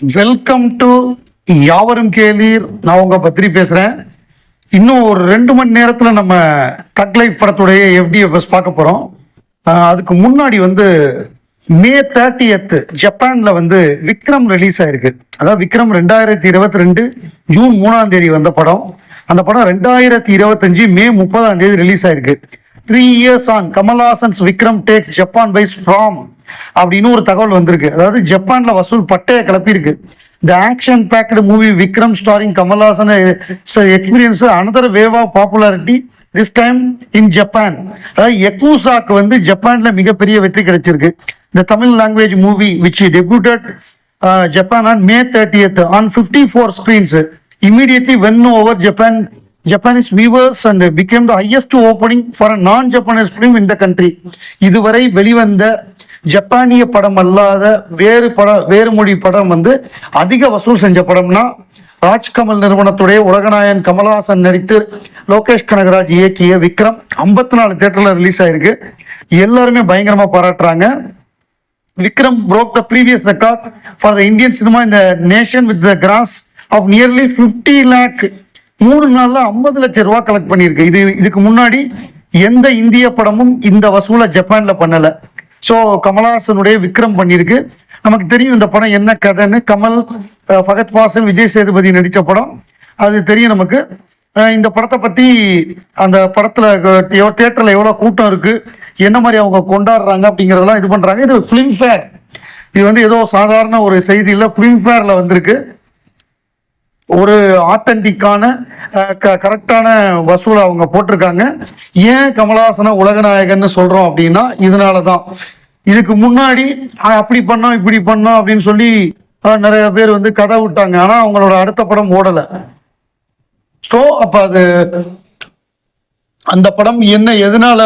Welcome to யாவரும் கேளீர். நான் உங்க பத்திரி பேசுறேன். இன்னும் ஒரு ரெண்டு மணி நேரத்துல நம்ம தக் லைஃப் படத்துடைய எஃப்டிஎஃப்எஸ் பார்க்க போறோம். அதுக்கு முன்னாடி வந்து மே தேர்ட்டியத் ஜப்பான்ல வந்து விக்ரம் ரிலீஸ் ஆயிருக்கு. அதாவது விக்ரம் ரெண்டாயிரத்தி இருபத்தி ரெண்டு ஜூன் மூணாம் தேதி வந்த படம். அந்த படம் ரெண்டாயிரத்தி இருபத்தஞ்சு மே முப்பதாம் தேதி ரிலீஸ் ஆயிருக்கு. Three years on Kamal Haasan's Vikram takes Japan by strong அப்படின்னு ஒரு தகவல் வந்திருக்கு. அதாவது ஜப்பான்ல வசூல் பட்டையை கிளப்பியிருக்கு. The action packed movie Vikram starring Kamal Haasan experience another wave of popularity this time in Japan அதாவது எக்கூசாக்கு வந்து ஜப்பான்ல மிகப்பெரிய வெற்றி கிடைச்சிருக்கு. இந்த Tamil language movie which debuted Japan on May thirtieth on fifty four screens immediately when over Japan Japanese viewers and became the highest opening for a non Japanese film in country இதுவரை வெளிவந்த ஜப்பானிய படம் அல்லாத வேறு பட வேறு மொழி படம் வந்து அதிக வசூல் செஞ்ச படம்னா ராஜ்கமல் நிறுவனத்துடைய உலகநாயன் கமல்ஹாசன் நடித்து லோகேஷ் கனகராஜ் இயக்கிய விக்ரம் ஐம்பத்தி நாலு தேட்டரில் ரிலீஸ் ஆயிருக்கு. எல்லாருமே பயங்கரமாக பாராட்டுறாங்க. Vikram broke the previous record for the Indian cinema இந்த nation with the gross of nearly fifty lakh மூணு நாளில் ஐம்பது லட்சம் ரூபா கலெக்ட் பண்ணியிருக்கு. இது இதுக்கு முன்னாடி எந்த இந்திய படமும் இந்த வசூலை ஜப்பானில் பண்ணலை. ஸோ கமல்ஹாசனுடைய விக்ரம் பண்ணியிருக்கு. நமக்கு தெரியும் இந்த படம் என்ன கதைன்னு. கமல் ஃபகத் வாசன் விஜய் சேதுபதி நடித்த படம். அது தெரியும் நமக்கு. இந்த படத்தை பற்றி அந்த படத்தில் தேட்டரில் எவ்வளோ கூட்டம் இருக்குது என்ன மாதிரி அவங்க கொண்டாடுறாங்க அப்படிங்கிறதெல்லாம் இது பண்ணுறாங்க இது ஃபிலிம்ஃபேர் இது வந்து ஏதோ சாதாரண ஒரு செய்தியில் ஃபிலிம்ஃபேரில் வந்திருக்கு. ஒரு ஆத்தன்டிக்கான கரெக்டான வசூலை அவங்க போட்டிருக்காங்க. ஏன் கமலஹாசனை உலகநாயகன்னு சொல்கிறோம் அப்படின்னா இதனால தான் இதுக்கு முன்னாடி அப்படி பண்ணோம் இப்படி பண்ணோம் அப்படின்னு சொல்லி நிறைய பேர் வந்து கதை விட்டாங்க. ஆனால் அவங்களோட அடுத்த படம் ஓடலை. ஸோ அப்போ அது அந்த படம் என்ன எதனால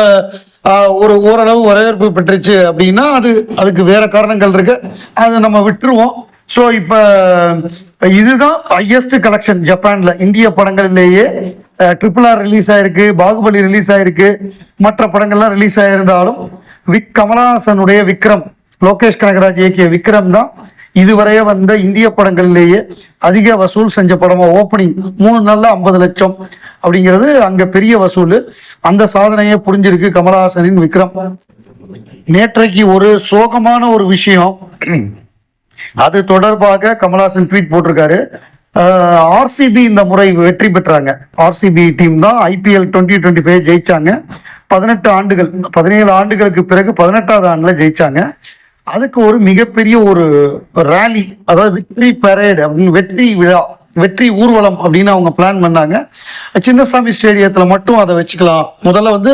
ஒரு ஓரளவு வரவேற்பு பெற்றுச்சு அப்படின்னா அது அதுக்கு வேற காரணங்கள் இருக்கு. அதை நம்ம விட்டுருவோம். ஸோ இப்போ இதுதான் ஹையஸ்ட் கலெக்ஷன் ஜப்பான்ல இந்திய படங்களிலேயே ட்ரிபிள் ஆர் ரிலீஸ் ஆயிருக்கு பாகுபலி ரிலீஸ் ஆயிருக்கு. மற்ற படங்கள்லாம் ரிலீஸ் ஆயிருந்தாலும் விக் கமலஹாசனுடைய விக்ரம் லோகேஷ் கனகராஜ் இயக்கிய விக்ரம் தான் இதுவரைய வந்த இந்திய படங்களிலேயே அதிக வசூல் செஞ்ச படமா. ஓப்பனிங் மூணு நாளில் ஐம்பது லட்சம் அப்படிங்கிறது அங்க பெரிய வசூல். அந்த சாதனையே புரிஞ்சிருக்கு கமலஹாசனின் விக்ரம். நேற்றைக்கு ஒரு சோகமான ஒரு விஷயம். அது தொடர்பாக கமல்ஹாசன் ட்வீட் போட்டிருக்காரு. ஆர்சிபி இந்த முறை வெற்றி பெற்றாங்க. ஆர்சிபி டீம் தான் ஐபிஎல் டுவெண்ட்டி டுவெண்ட்டி ஃபைவ் ஜெயிச்சாங்க. பதினெட்டு ஆண்டுகள் பதினேழு ஆண்டுகளுக்கு பிறகு பதினெட்டாவது ஆண்டில் ஜெயிச்சாங்க. அதுக்கு ஒரு மிகப்பெரிய ஒரு ரேலி அதாவது வெற்றி பரேடு அப்படின்னு வெற்றி விழா வெற்றி ஊர்வலம் அப்படின்னு அவங்க பிளான் பண்ணாங்க. சின்னசாமி ஸ்டேடியத்தில் மட்டும் அதை வச்சுக்கலாம். முதல்ல வந்து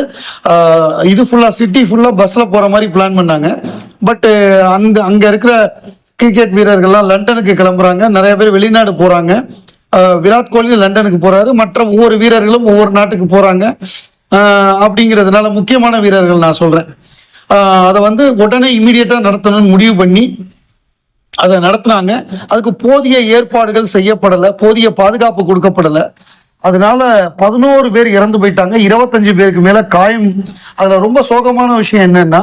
இது ஃபுல்லாக சிட்டி ஃபுல்லாக பஸ்ஸில் போகிற மாதிரி பிளான் பண்ணாங்க. பட்டு அந்த அங்கே இருக்கிற கிரிக்கெட் வீரர்கள்லாம் லண்டனுக்கு கிளம்புறாங்க. நிறைய பேர் வெளிநாடு போகிறாங்க விராட் கோலி லண்டனுக்கு போகிறாரு மற்ற ஒவ்வொரு வீரர்களும் ஒவ்வொரு நாட்டுக்கு போகிறாங்க அப்படிங்கிறதுனால முக்கியமான வீரர்கள் நான் சொல்கிறேன் அதை வந்து உடனே இமீடியட்டாக நடத்தணும்னு முடிவு பண்ணி அதை நடத்துனாங்க. அதுக்கு போதிய ஏற்பாடுகள் செய்யப்படலை. போதிய பாதுகாப்பு கொடுக்கப்படலை. அதனால பதினோரு பேர் இறந்து போயிட்டாங்க. இருபத்தஞ்சு பேருக்கு மேல காயம். அதுல ரொம்ப சோகமான விஷயம் என்னன்னா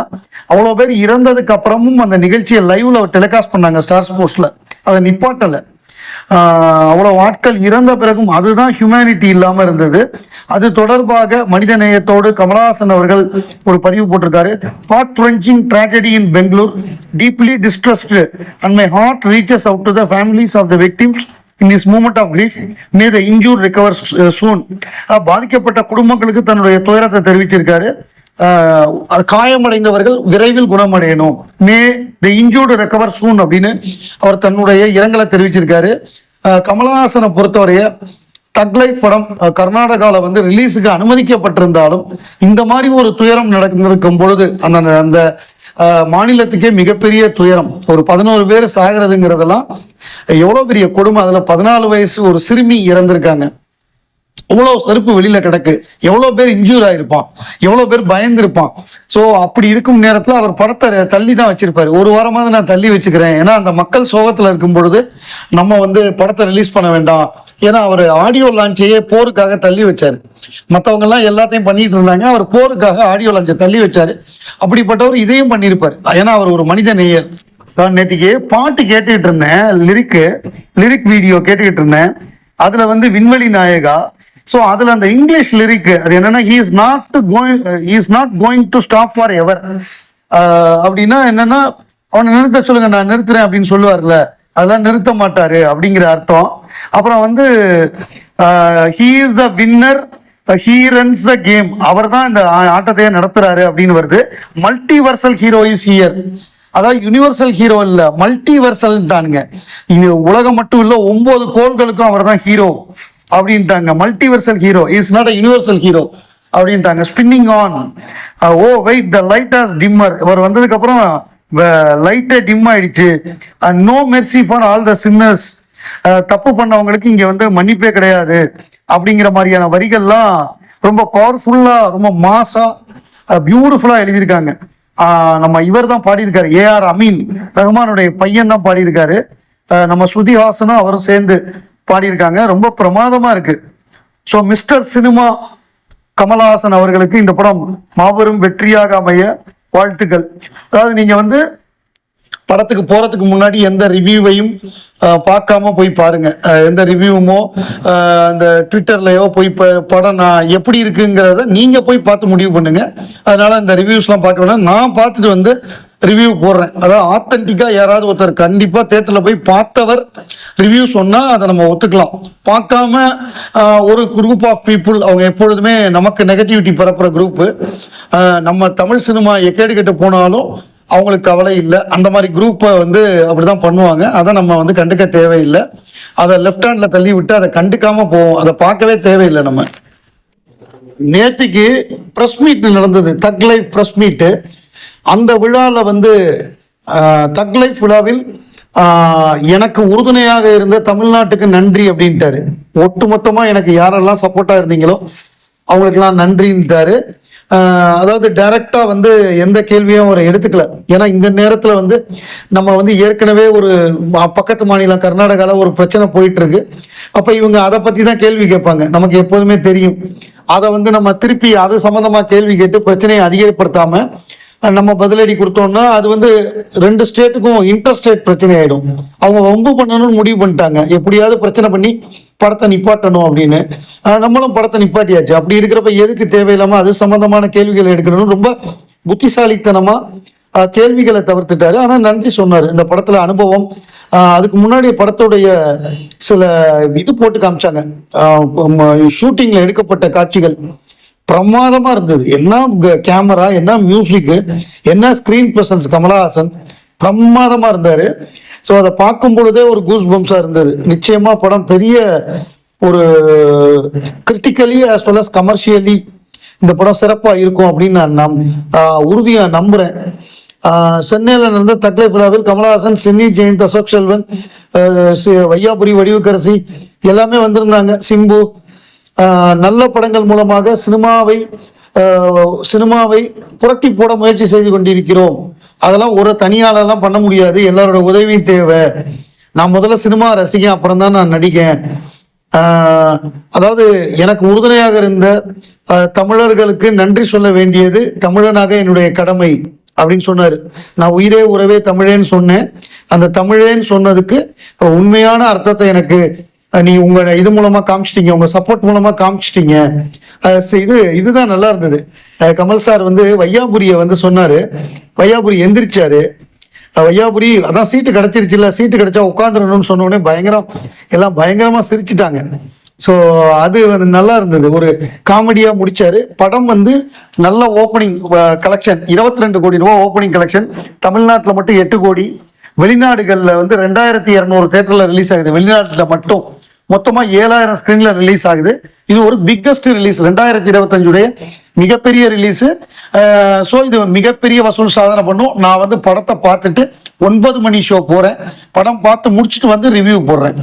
அவ்வளோ பேர் இறந்ததுக்கு அப்புறமும் அந்த நிகழ்ச்சியை லைவ்ல டெலிகாஸ்ட் பண்ணாங்க ஸ்டார் ஸ்போர்ட்ஸ்ல அதை நிப்பாட்டலை. அவ்வளோ ஆட்கள் இறந்த பிறகும் அதுதான் ஹியூமனிட்டி இல்லாமல் இருந்தது. அது தொடர்பாக மனித நேயத்தோடு கமலஹாசன் அவர்கள் ஒரு பதிவு போட்டிருக்காரு. Heart wrenching tragedy in Bangalore deeply distressed and my heart reaches out to the families of the victims in this moment of grief may the injured recover soon பாதிக்கப்பட்ட குடும்பங்களுக்கு தன்னுடைய துயரத்தை தெரிவிச்சிருக்காரு. காயமடைந்தவர்கள் விரைவில் குணமடையணும். மே த இன்ஜூர்டு ரெக்கவர் சூன் அப்படின்னு அவர் தன்னுடைய இரங்கலை தெரிவிச்சிருக்காரு. கமலஹாசனை பொறுத்தவரைய தக்லை படம் கர்நாடகாவில் வந்து ரிலீஸுக்கு அனுமதிக்கப்பட்டிருந்தாலும் இந்த மாதிரி ஒரு துயரம் நடந்திருக்கும் பொழுது அந்த அந்த மாநிலத்துக்கே மிகப்பெரிய துயரம். ஒரு பதினோரு பேர் சாகிறதுங்கிறதெல்லாம் எவ்வளோ பெரிய கொடுமை? அதில் பதினாலு வயசு ஒரு சிறுமி இறந்திருக்காங்க. எவ்வளோ செருப்பு வெளியில் கிடக்கு. எவ்வளோ பேர் இன்ஜூர் ஆகிருப்பான் எவ்வளோ பேர் பயந்துருப்பான். ஸோ அப்படி இருக்கும் நேரத்தில் அவர் படத்தை தள்ளி தான் வச்சுருப்பார். ஒரு வாரமாவது நான் தள்ளி வச்சுக்கிறேன். ஏன்னா அந்த மக்கள் சோகத்தில் இருக்கும் பொழுது நம்ம வந்து படத்தை ரிலீஸ் பண்ண வேண்டாம். ஏன்னா அவர் ஆடியோ லான்ச்சையே போருக்காக தள்ளி வச்சார். மற்றவங்கெல்லாம் எல்லாத்தையும் பண்ணிட்டு இருந்தாங்க. அவர் போருக்காக ஆடியோ லான்ச்சை தள்ளி வச்சார். அப்படிப்பட்டவர் இதையும் பண்ணியிருப்பார் ஏன்னா அவர் ஒரு மனித நேயர். நான் பாட்டு கேட்டுக்கிட்டு இருந்தேன் லிரிக்கு லிரிக் வீடியோ கேட்டுக்கிட்டு இருந்தேன். அதுல வந்து விண்வெளி நாயகா. ஸோ அதுல அந்த இங்கிலீஷ் லிரிக் அது என்னன்னா he is not going is not going to stop forever எவர் அப்படின்னா என்னன்னா அவனை நிறுத்த சொல்லுங்க நான் நிறுத்துறேன் அப்படின்னு சொல்லுவார்ல அதெல்லாம் நிறுத்த மாட்டாரு அப்படிங்கிற அர்த்தம். அப்புறம் வந்து he is the winner he runs the game அவர் தான் இந்த ஆட்டத்தையே நடத்துறாரு அப்படின்னு வருது. மல்டிவர்சல் ஹீரோ இஸ் ஹியர் அதாவது யுனிவர்சல் ஹீரோ இல்ல மல்டிவர்சல் தானுங்க இது உலகம் மட்டும் இல்ல ஒன்பது கோள்களுக்கும் அவர் தான் ஹீரோ அப்படின்ட்டாங்க multiversal hero is not a universal hero அப்படின்ட்டாங்க. Spinning on oh wait the light as dimmer இவர் வந்ததுக்கு அப்புறம் லைட்டே டிம் ஆயிடுச்சு. No mercy for all the sinners தப்பு பண்ணவங்களுக்கு இங்க வந்து மன்னிப்பே கிடையாது அப்படிங்கிற மாதிரியான வரிகள்லாம் ரொம்ப பவர்ஃபுல்லா ரொம்ப மாசா பியூட்டிஃபுல்லா எழுதியிருக்காங்க. நம்ம இவர் தான் பாடியிருக்காரு ஏஆர் அமீன் ரஹ்மானுடைய பையன் தான் பாடியிருக்காரு நம்ம ஸ்ருதி ஹாசனும் அவரும் சேர்ந்து பாடியிருக்காங்க. ரொம்ப பிரமாதமாக இருக்கு. ஸோ மிஸ்டர் சினிமா கமலஹாசன் அவர்களுக்கு இந்த படம் மாபெரும் வெற்றியாக அமைய வாழ்த்துக்கள். அதாவது நீங்கள் வந்து படத்துக்கு போகிறதுக்கு முன்னாடி எந்த ரிவ்யூவையும் பார்க்காம போய் பாருங்கள் எந்த ரிவ்யூமோ அந்த ட்விட்டர்லையோ போய் ப- படம் நான் எப்படி இருக்குங்கிறத நீங்கள் போய் பார்த்து முடிவு பண்ணுங்கள் அதனால் அந்த ரிவ்யூஸ்லாம் பார்க்க வேணாம். நான் பார்த்துட்டு வந்து ரிவ்யூ போடுறேன். அதாவது ஆத்தன்டிக்காக யாராவது ஒருத்தர் கண்டிப்பாக தேட்டரில் போய் பார்த்தவர் ரிவ்யூ சொன்னால் அதை நம்ம ஒத்துக்கலாம். பார்க்காம ஒரு குரூப் ஆஃப் பீப்புள் அவங்க எப்பொழுதுமே நமக்கு நெகட்டிவிட்டி பரப்புகிற குரூப்பு நம்ம தமிழ் சினிமா எக்கேடு கெட்டு போனாலும் அவங்களுக்கு கவலை இல்லை. அந்த மாதிரி குரூப்பை வந்து அப்படிதான் பண்ணுவாங்க. அதை நம்ம வந்து கண்டுக்க தேவையில்லை. அதை லெஃப்ட் ஹேண்டில் தள்ளி விட்டு அதை கண்டுக்காமல் போவோம். அதை பார்க்கவே தேவையில்லை நம்ம. நேற்றுக்கு ப்ரெஸ் மீட் நடந்தது. தக் லைஃப் ப்ரெஸ் மீட்டு அந்த விழாவில் வந்து தக் லைஃப் விழாவில் எனக்கு உறுதுணையாக இருந்த தமிழ்நாட்டுக்கு நன்றி அப்படின்ட்டாரு. ஒட்டுமொத்தமாக எனக்கு யாரெல்லாம் சப்போர்ட்டாக இருந்தீங்களோ அவங்களுக்கெல்லாம் நன்றின்ட்டாரு. அதாவது டைரக்டாக வந்து எந்த கேள்வியும் அவர் எடுத்துக்கல. ஏன்னா இந்த நேரத்தில் வந்து நம்ம வந்து ஏற்கனவே ஒரு பக்கத்து மாநிலம் கர்நாடகாவில் ஒரு பிரச்சனை போயிட்டு இருக்கு அப்போ இவங்க அதை பற்றி தான் கேள்வி கேட்பாங்க. நமக்கு எப்போதுமே தெரியும். அதை வந்து நம்ம திருப்பி அது சம்மந்தமாக கேள்வி கேட்டு பிரச்சனையை அதிகப்படுத்தாமல் நம்ம பதிலடி கொடுத்தோம்னா அது வந்து ரெண்டு ஸ்டேட்டுக்கும் இன்டர் ஸ்டேட் பிரச்சனை ஆயிடும். அவங்க வம்பு பண்ணணும்னு முடிவு பண்ணிட்டாங்க. எப்படியாவது பிரச்சனை பண்ணி படத்தை நிப்பாட்டணும் அப்படின்னு. நம்மளும் படத்தை நிப்பாட்டியாச்சு. அப்படி இருக்கிறப்ப எதுக்கு தேவையில்லாமல் அது சம்மந்தமான கேள்விகள் எடுக்கணும்னு ரொம்ப புத்திசாலித்தனமாக கேள்விகளை தவிர்த்துட்டாரு. ஆனால் நன்றி சொன்னார். இந்த படத்தில் அனுபவம் அதுக்கு முன்னாடி படத்துடைய சில இது போட்டு காமிச்சாங்க. ஷூட்டிங்கில் எடுக்கப்பட்ட காட்சிகள். பிரமாதமா இருந்தது. என்ன கேமரா என்ன மியூசிக் என்ன ஸ்கிரீன் பிரசன்ஸ் கமலஹாசன் பிரமாதமா இருந்தாரு. ஸோ அதை பார்க்கும் பொழுதே ஒரு கூஸ் பம்ஸா இருந்தது. நிச்சயமா படம் பெரிய ஒரு critically as well as commercially இந்த படம் சிறப்பா இருக்கும் அப்படின்னு நான் நம் ஆஹ் உறுதியா நம்புறேன். சென்னையில் நடந்த தக்லை விழாவில் கமலஹாசன் சின்னி ஜெயந்த் அசோக் செல்வன் சி- வையாபுரி வடிவுக்கரசி எல்லாமே வந்திருந்தாங்க. சிம்பு நல்ல படங்கள் மூலமாக சினிமாவை சினிமாவை புரட்டி போட முயற்சி செய்து கொண்டிருக்கிறோம். அதெல்லாம் ஒரு தனியாலெல்லாம் பண்ண முடியாது. எல்லாரோட உதவியும் தேவை. நான் முதல்ல சினிமா ரசிகன் அப்புறம் தான் நான் நடிக்கேன் அதாவது எனக்கு உறுதுணையாக இருந்த தமிழர்களுக்கு நன்றி சொல்ல வேண்டியது தமிழனாக என்னுடைய கடமை அப்படின்னு சொன்னார். நான் உயிரே உறவே தமிழேன்னு சொன்னேன். அந்த தமிழேன்னு சொன்னதுக்கு உண்மையான அர்த்தத்தை எனக்கு நீ உங்க இது மூலமா காமிச்சிட்டீங்க உங்க சப்போர்ட் மூலமா காமிச்சிட்டீங்க. சரி, இது இதுதான் நல்லா இருந்தது. கமல் சார் வந்து வையாபுரிய வந்து சொன்னாரு. வையாபுரி எந்திரிச்சாரு. வையாபுரி அதான் சீட்டு கிடைச்சிருச்சுல்ல சீட்டு கிடைச்சா உட்காந்துடணும்னு சொன்னோடனே பயங்கரம் எல்லாம் பயங்கரமா சிரிச்சிட்டாங்க. ஸோ அது வந்து நல்லா இருந்தது. ஒரு காமெடியாக முடிச்சாரு. படம் வந்து நல்ல ஓப்பனிங் கலெக்ஷன் இருபத்தி ரெண்டு கோடி ரூபா ஓப்பனிங் கலெக்ஷன் தமிழ்நாட்டில் மட்டும் எட்டு கோடி. வெளிநாடுகளில் வந்து ரெண்டாயிரத்தி இரநூறு தேட்டரில் ரிலீஸ் ஆகுது. வெளிநாட்டில் மட்டும். மொத்தமாக ஏழாயிரம் ஸ்க்ரீனில் ரிலீஸ் ஆகுது. இது ஒரு பிக்கஸ்ட் ரிலீஸ் ரெண்டாயிரத்தி இருபத்தஞ்சுடைய மிகப்பெரிய ரிலீஸு ஸோ இது மிகப்பெரிய வசூல் சாதனை பண்ணும். நான் வந்து படத்தை பார்த்துட்டு ஒன்பது மணி ஷோ போகிறேன் படம் பார்த்து முடிச்சுட்டு வந்து ரிவ்யூ போடுறேன்.